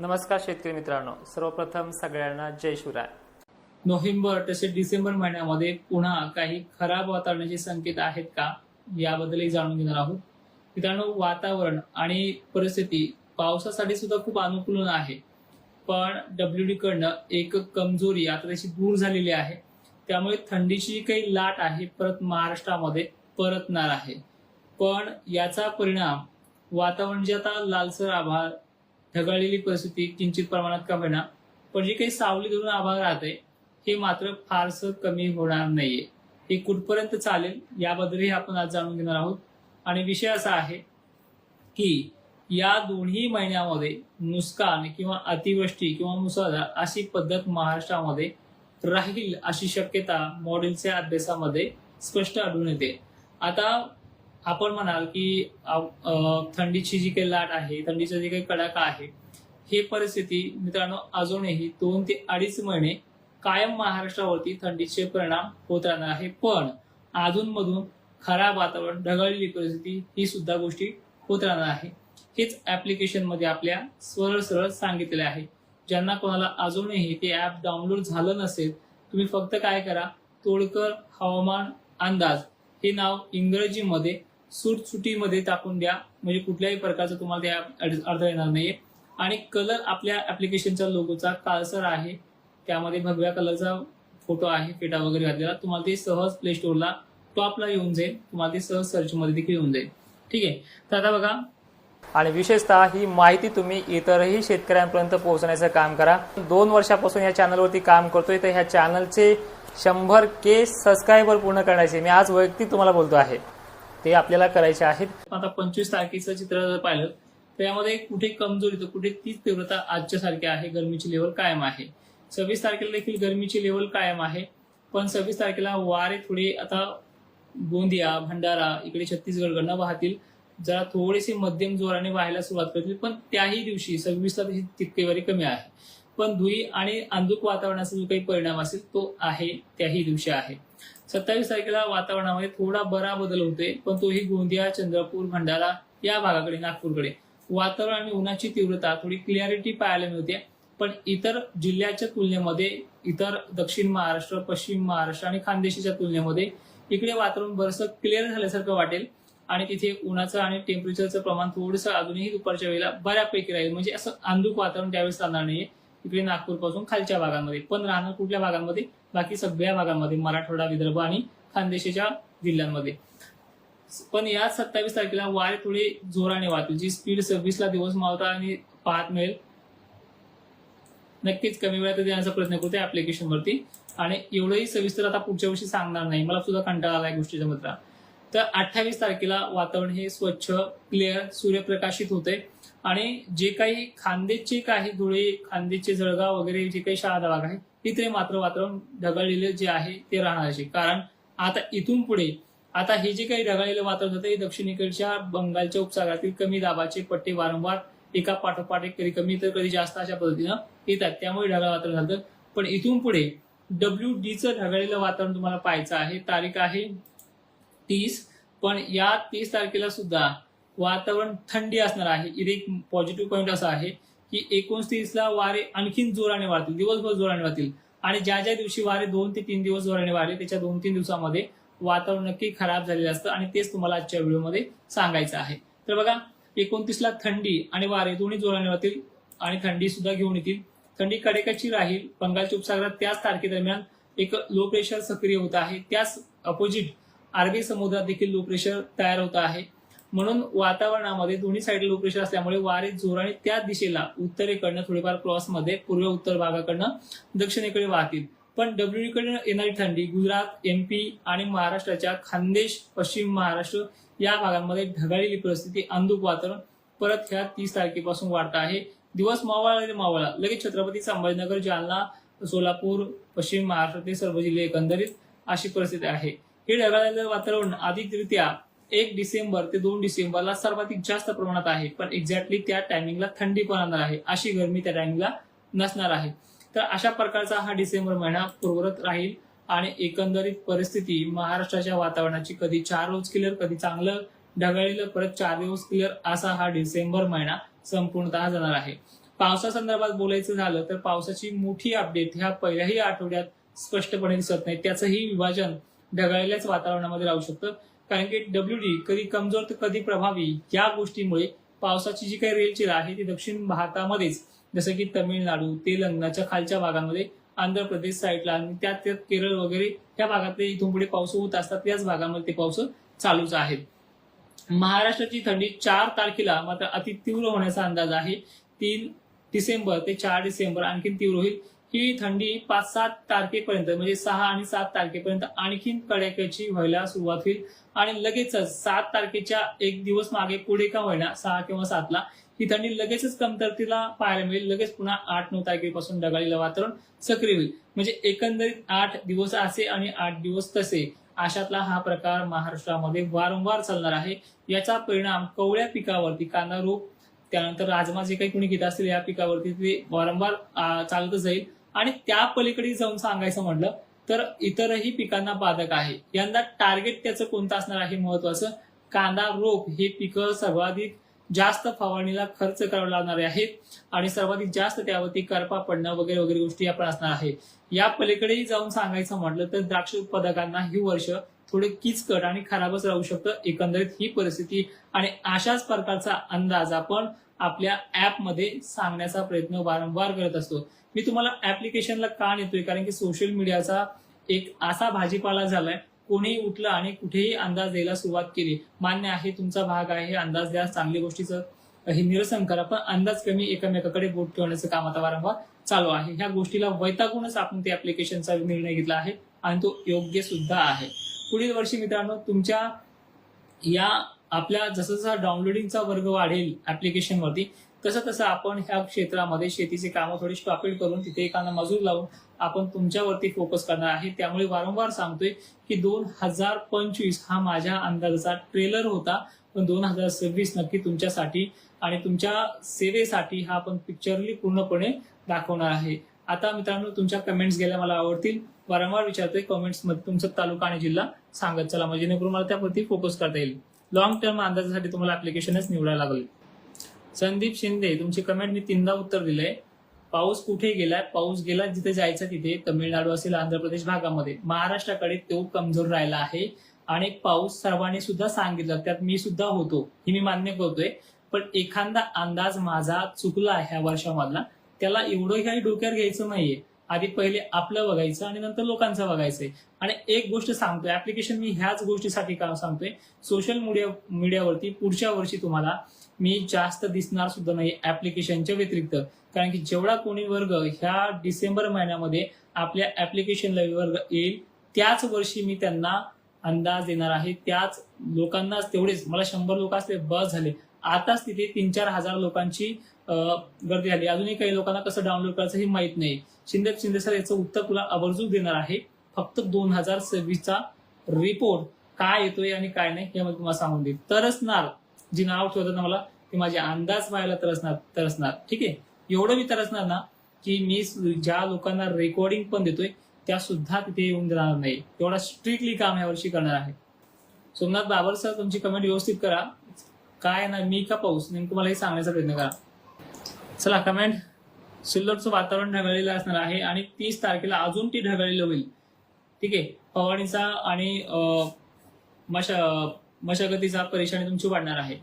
नमस्कार शेतकरी मित्रांनो. सर्वप्रथम सगळ्यांना जय शिवराय. नोव्हेंबर तसेच डिसेंबर महिन्यामध्ये पुन्हा काही खराब वातावरणाचे संकेत आहेत का याबद्दलही जाणून घेणार आहोत. मित्रांनो वातावरण आणि परिस्थिती पावसासाठी सुद्धा खूप अनुकूल आहे. पण डब्ल्यू डी कडनं एक कमजोरी आता त्याची दूर झालेली आहे. त्यामुळे थंडीची काही लाट आहे परत महाराष्ट्रामध्ये परतणार आहे. पण याचा परिणाम वातावरण जे आता लालसर आभाळ ढगाळलेली परिस्थिती किंचित प्रमाणात का होईना. पण जी काही सावली धरून आभाळ राहते हे मात्र फारसं कमी होणार नाहीये. हे कुठपर्यंत चालेल याबद्दलही आपण आज जाणून घेणार आहोत. आणि विषय असा आहे की या दोन्ही महिन्यामध्ये नुकसान किंवा अतिवृष्टी किंवा मुसळधार अशी पद्धत महाराष्ट्रामध्ये राहील अशी शक्यता मॉडेलच्या अभ्यासामध्ये स्पष्ट आढळून येते. आता आपण म्हणाल की थंडीची जी काही लाट आहे थंडीचा जी काही कडाका आहे हे परिस्थिती मित्रांनो अजूनही दोन ते अडीच महिने कायम महाराष्ट्रावरती थंडीचे परिणाम होत राहणार आहे. पण अधूनमधून खराब वातावरण ढगाळलेली परिस्थिती ही सुद्धा गोष्टी होत राहणार आहे. हेच ऍप्लिकेशनमध्ये आपल्या सरळ सरळ सांगितलेले आहे. ज्यांना कोणाला अजूनही ते ऍप डाउनलोड झालं नसेल तुम्ही फक्त काय करा तोडकर हवामान अंदाज हे नाव इंग्रजीमध्ये सुटसुटीमध्ये टाकून द्या. म्हणजे कुठल्याही प्रकारचं तुम्हाला त्या अडथळा येणार नाहीये. आणि कलर आपल्या ऍप्लिकेशनच्या लोगोचा काळसर आहे. त्यामध्ये भगव्या कलरचा फोटो आहे फेटा वगैरे घातलेला. तुम्हाला ते सहज प्ले स्टोअरला टॉपला येऊन जाईल. तुम्हाला ते सहज सर्चमध्ये देखील येऊन जाईल. ठीक आहे? तर आता बघा. आणि विशेषतः ही माहिती तुम्ही इतरही शेतकऱ्यांपर्यंत पोहोचण्याचं काम करा. दोन वर्षापासून या चॅनलवरती काम करतोय. तर ह्या चॅनलचे शंभर के सबस्क्रायबर पूर्ण करण्याचे मी आज वैयक्तिक तुम्हाला बोलतो आहे. ते आपल्याला करायचे आहेत. आता पंचवीस तारखेचं चित्र जर पाहिलं तर यामध्ये कुठे कमजोरी तर कुठे तीच तीव्रता आजच्या सारखी आहे गरमीची लेवल कायम आहे. सव्वीस तारखेला देखील गरमीची लेवल कायम आहे पण सव्वीस तारखेला वारे थोडे आता गोंदिया भंडारा इकडे छत्तीसगडकडनं वाहतील. जरा थोडेसे मध्यम जोराने व्हायला सुरुवात करतील पण त्याही दिवशी सव्वीसला तशी तितकेवारी कमी आहे. पण धुई आणि अंधुक वातावरणाचा जो काही परिणाम असेल तो आहे त्याही दिवशी आहे. सत्तावीस तारखेला वातावरणामध्ये थोडा बरा बदल होतोय पण तोही गोंदिया चंद्रपूर भंडारा या भागाकडे नागपूरकडे. वातावरण आणि उन्हाची तीव्रता थोडी क्लिअरिटी पाहायला मिळते पण इतर जिल्ह्याच्या तुलनेमध्ये इतर दक्षिण महाराष्ट्र पश्चिम महाराष्ट्र आणि खानदेशीच्या तुलनेमध्ये इकडे वातावरण बरंचसं क्लिअर झाल्यासारखं वाटेल आणि तिथे उन्हाचं आणि टेम्परेचरचं प्रमाण थोडंसं अजूनही दुपारच्या वेळेला बऱ्यापैकी राहील. म्हणजे असं अंधुक वातावरण त्यावेळेस राहणार नाहीये. इकडे नागपूरपासून खालच्या भागांमध्ये पण राहणार कुठल्या भागांमध्ये? बाकी सगळ्या भागांमध्ये मराठवाडा विदर्भ आणि खानदेशाच्या जिल्ह्यांमध्ये. पण या सत्तावीस तारखेला वारे थोडे जोराने वाहतील जी स्पीड सव्वीसला दिवस मावता आणि पाहत मिळेल. नक्कीच कमी वेळात देण्याचा प्रयत्न करतो ऍप्लिकेशन वरती. आणि एवढंही सविस्तर आता पुढच्या वर्षी सांगणार नाही. मला सुद्धा कंटाळा आला गोष्टीचा मित्र तर अठ्ठावीस तारखेला वातावरण हे स्वच्छ क्लिअर सूर्यप्रकाशित होते. आणि जे काही खांदेचे काही धुळे खांदेचे जळगाव वगैरे जे काही शहादा भाग आहे तिथे मात्र वातावरण ढगाळलेले जे आहे ते राहणार कारण आता इथून पुढे आता हे जे काही ढगाळलेलं वातावरण होतं हे दक्षिणेकडच्या बंगालच्या उपसागरातील कमी दाबाचे पट्टे वारंवार एका पाठोपाठ एक कधी कमी तर कधी जास्त अशा पद्धतीनं येतात. त्यामुळे ढगाळ वातावरण झालं. पण इथून पुढे डब्ल्यू डीचं ढगाळलेलं वातावरण तुम्हाला पाहायचं आहे. तारीख आहे तीस पण या तीस तारखेला सुद्धा वातावरण थंडी असणार आहे. इथे एक पॉझिटिव्ह पॉईंट असा आहे की एकोणतीसला वारे आणखीन जोराने वाहतील दिवसभर जोराने वाहतील. आणि ज्या ज्या दिवशी वारे दोन ते तीन दिवस जोराने वाढले त्याच्या दोन तीन दिवसामध्ये वातावरण नक्की खराब झालेलं असतं आणि तेच तुम्हाला आजच्या व्हिडिओमध्ये सांगायचं आहे. तर बघा एकोणतीसला थंडी आणि वारे दोन्ही जोराने वाहतील आणि थंडी सुद्धा घेऊन येतील. थंडी कडेकाची राहील. बंगालच्या उपसागरात त्याच तारखेदरम्यान एक लो प्रेशर सक्रिय होत आहे. त्याच अपोजिट अरबी समुद्रात देखील लो प्रेशर तयार होत आहे. म्हणून वातावरणामध्ये दोन्ही साईड लो प्रेशर असल्यामुळे वारे जोराने त्याच दिशेला उत्तरेकडनं थोडेफार क्रॉसमध्ये पूर्व उत्तर भागाकडनं दक्षिणेकडे वाहतील. पण डब्ल्यूकडे येणारी थंडी गुजरात एमपी आणि महाराष्ट्राच्या खानदेश पश्चिम महाराष्ट्र या भागांमध्ये ढगाळलेली परिस्थिती अंधुक वातावरण परत ह्या तीस तारखेपासून वाढत आहे. दिवस मावळा मावळा. लगेच छत्रपती संभाजीनगर जालना सोलापूर पश्चिम महाराष्ट्रातील सर्व जिल्हे एकंदरीत अशी परिस्थिती आहे. हे ढगाळलेलं वातावरण अधिकरित्या एक डिसेंबर ते दोन डिसेंबरला सर्वाधिक जास्त प्रमाणात आहे. पण एक्झॅक्टली त्या टायमिंगला थंडी पण राहणार आहे. अशी गरमी त्या टायमिंगला नसणार आहे. तर अशा प्रकारचा हा डिसेंबर महिना पूर्वरत राहील आणि एकंदरीत परिस्थिती महाराष्ट्राच्या वातावरणाची कधी चार रोज क्लिअर कधी चांगलं ढगाळलेलं परत चार दिवस क्लिअर असा हा डिसेंबर महिना संपूर्णतः जाणार आहे. पावसासंदर्भात बोलायचं झालं तर पावसाची मोठी अपडेट ह्या पहिल्याही आठवड्यात स्पष्टपणे दिसत नाही. त्याचंही विभाजन ढगाळलेल्याच वातावरणामध्ये राहू शकतं. कारण की डब्ल्यू डी कधी कमजोर तर कधी प्रभावी या गोष्टीमुळे पावसाची जी काही रेलचेल आहे ती दक्षिण भारतामध्येच जसं की तमिळनाडू तेलंगणाच्या खालच्या भागांमध्ये आंध्र प्रदेश साईडला आणि त्यात त्यात केरळ वगैरे या भागातले इथून पुढे पाऊस होत असतात त्याच भागामध्ये ते पाऊस चालूच आहेत. महाराष्ट्राची थंडी चार तारखेला मात्र अति तीव्र होण्याचा अंदाज आहे. तीन डिसेंबर ते चार डिसेंबर आणखी तीव्र होईल. ही थंडी पाच सात तारखेपर्यंत म्हणजे सहा आणि सात तारखेपर्यंत आणखीन कडाक्याची व्हायला सुरुवात होईल. आणि लगेचच सात तारखेच्या एक दिवस मागे पुढे का होईना सहा किंवा सातला ही थंडी लगेचच कमतरतेला पाहायला मिळेल. लगेच पुन्हा आठ नऊ तारखेपासून ढगाळीला वातावरण सक्रिय होईल. म्हणजे एकंदरीत आठ दिवस असे आणि आठ दिवस तसे अशातला हा प्रकार महाराष्ट्रामध्ये वारंवार चालणार आहे. याचा परिणाम कवळ्या पिकावरती कांदा रोग त्यानंतर राजमा जे काही कुणी घेत असतील या पिकावरती ते वारंवार चालत चालतच जाईल. आणि त्या पलीकडे जाऊन सांगायचं म्हटलं तर इतरही पिकांना बाधक आहे. यंदा टार्गेट त्याचं कोणतं असणार आहे महत्वाचं? कांदा रोप हे पिकं सर्वाधिक जास्त फवारणीला खर्च करावे लागणारे आहेत आणि सर्वाधिक जास्त त्यावरती करपा पडणं वगैरे वगैरे गोष्टी आपण असणार आहे. या पलीकडेही जाऊन सांगायचं म्हटलं तर द्राक्ष उत्पादकांना ही वर्ष थोडे किचकट आणि खराबच राहू शकतं. एकंदरीत ही परिस्थिती आणि अशाच प्रकारचा अंदाज आपण आपल्या ऍपमध्ये सांगण्याचा प्रयत्न वारंवार करत असतो. मी तुम्हाला ऍप्लिकेशनला का नेतोय? कारण की सोशल मीडियाचा एक असा भाजीपाला झालाय कोणीही उठलं आणि कुठेही अंदाज द्यायला सुरुवात केली. मान्य आहे तुमचा भाग आहे अंदाज द्या चांगली गोष्टीचं हे निरसन करा पण अंदाज कमी एकमेकाकडे बोट ठेवण्याचं काम आता वारंवार चालू आहे. ह्या गोष्टीला वैतागूनच आपण ते ऍप्लिकेशनचा निर्णय घेतला आहे आणि तो योग्य सुद्धा आहे. पुढील वर्षी मित्रांनो तुमच्या या आपल्या जसं जसा डाउनलोडिंगचा वर्ग वाढेल ऍप्लिकेशन वरती तसं तसं आपण ह्या क्षेत्रामध्ये शेतीचे कामं थोडी स्टॉपेड करून तिथे एखादा मजूर लावून आपण तुमच्यावरती फोकस करणार आहे. त्यामुळे वारंवार सांगतोय की दोन हजार पंचवीस हा माझ्या अंदाजाचा ट्रेलर होता. पण दोन हजार सव्वीस नक्की तुमच्यासाठी आणि तुमच्या सेवेसाठी हा आपण पिक्चरली पूर्णपणे दाखवणार आहे. आता मित्रांनो तुमच्या कमेंट्स गेल्या मला आवडतील. वारंवार विचारतोय कमेंट्समध्ये तुमचा तालुका आणि जिल्हा सांगत चला. म्हणजे जेणेकरून मला त्यावरती फोकस करता येईल. लॉंग टर्म अंदाजासाठी तुम्हाला ऍप्लिकेशनच निवडायला लागेल. संदीप शिंदे तुमची कमेंट मी तीनदा उत्तर दिलंय. पाऊस कुठे गेलाय? पाऊस गेला जिथे जायचं तिथे. तमिळनाडू असेल आंध्र प्रदेश भागामध्ये. महाराष्ट्राकडे तो कमजोर राहिला आहे. आणि पाऊस सर्वांनी सुद्धा सांगितलं. त्यात मी सुद्धा होतो. ही मी मान्य करतोय. पण एखादा अंदाज माझा चुकला ह्या वर्षामधला. त्याला एवढं काही डोक्यावर घ्यायचं नाहीये. आधी पहिले आपलं बघायचं आणि नंतर लोकांचं बघायचंय. आणि एक गोष्ट सांगतोय ऍप्लिकेशन मी ह्याच गोष्टीसाठी का सांगतोय सोशल मीडिया मीडियावरती पुढच्या वर्षी तुम्हाला मी जास्त दिसणार सुद्धा नाही ऍप्लिकेशनच्या व्यतिरिक्त. कारण की जेवढा कोणी वर्ग ह्या डिसेंबर महिन्यामध्ये आपल्या ऍप्लिकेशनला वर्ग येईल त्याच वर्षी मी त्यांना अंदाज देणार आहे. त्याच लोकांनाच तेवढेच मला शंभर लोक असले बस झाले. आताच तिथे तीन चार हजार लोकांची गर्दी झाली. अजूनही काही लोकांना कसं डाउनलोड करायचं हे माहीत नाही. शिंदे शिंदे सर याचं उत्तर तुला आवर्जून देणार आहे. फक्त दोन हजार सव्वीसचा रिपोर्ट काय येतोय आणि काय नाही हे मला तुम्हाला सांगून देईल तरसणार. जी नाव ठेवतात ना मला ते माझे अंदाज पाहायला तरसणार तरसणार. ठीक आहे? एवढं मी तरसणार ना की मी ज्या लोकांना रेकॉर्डिंग पण देतोय त्या सुद्धा तिथे येऊन देणार नाही. एवढा स्ट्रिक्टली काम यावर्षी करणार आहे. सोमनाथ बाबर सर तुमची कमेंट व्यवस्थित करा. काय ना मी का पाऊस? नेमकं मला हे सांगण्याचा प्रयत्न करा. चला कमेंट सिल्लोडचं वातावरण ढगाळलेलं असणार आहे आणि तीस तारखेला अजून ती ढगाळलेलं होईल. ठीक आहे? फवारणीचा आणि मशा मशागतीचा परेशानी तुमची वाढणार आहे.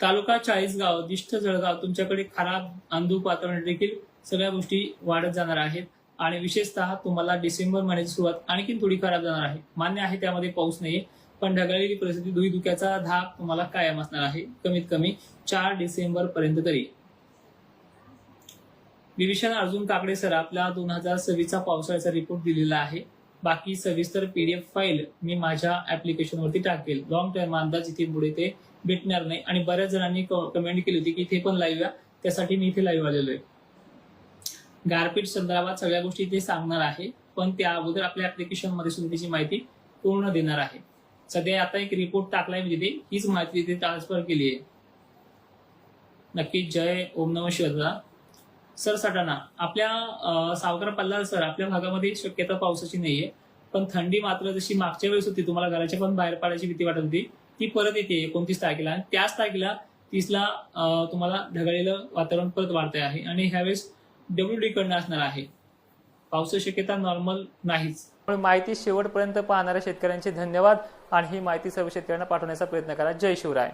तालुका चाळीसगाव दिष्ट जळगाव तुमच्याकडे खराब अंधूक वातावरण देखील सगळ्या गोष्टी वाढत जाणार आहेत. आणि विशेषतः तुम्हाला डिसेंबर महिन्याची सुरुवात आणखी थोडी खराब जाणार आहे. मान्य आहे त्यामध्ये पाऊस नाहीये पण ढगाळलेली परिस्थिती दुई धुक्याचा धाक तुम्हाला कायम असणार आहे कमीत कमी चार डिसेंबर पर्यंत तरी. विभीषण अर्जुन काकडे सर आपला दोन हजार सव्वीसचा पावसाळ्याचा रिपोर्ट दिलेला आहे. बाकी सविस्तर पीडीएफ फाईल मी माझ्या ऍप्लिकेशन वरती टाकेल. लॉंग टर्म अंदाज इथे पुढे ते भेटणार नाही. आणि बऱ्याच जणांनी कमेंट केली होती की इथे पण लाईव्ह या. त्यासाठी मी इथे लाईव्ह आलेलो आहे. गारपीट संदर्भात सगळ्या गोष्टी इथे सांगणार आहे. पण त्या अगोदर आपल्या ऍप्लिकेशनमध्ये सुद्धा त्याची माहिती पूर्ण देणार आहे. सध्या आता एक रिपोर्ट टाकलाय म्हणजे हीच माहिती तिथे ट्रान्सफर केली आहे. नक्की जय. ओम नम शिवाय. सर सटाणा आपल्या सावकार पल्लार सर आपल्या भागामध्ये शक्यता पावसाची नाहीये. पण थंडी मात्र जशी मागच्या वेळेस होती तुम्हाला घराच्या पण बाहेर पडायची भीती वाटत होती ती परत येते एकोणतीस तारखेला. आणि त्याच तारखेला तीसला तुम्हाला ढगाळलेलं वातावरण परत वाढते आहे. आणि ह्यावेळेस डब्ल्यू डी कडनं असणार आहे. पावसाची शक्यता नॉर्मल नाहीच. पण माहिती शेवटपर्यंत पाहणाऱ्या शेतकऱ्यांचे धन्यवाद. आणि ही माहिती सर्व शेतकऱ्यांना पाठवण्याचा प्रयत्न करा. जय शिवराय.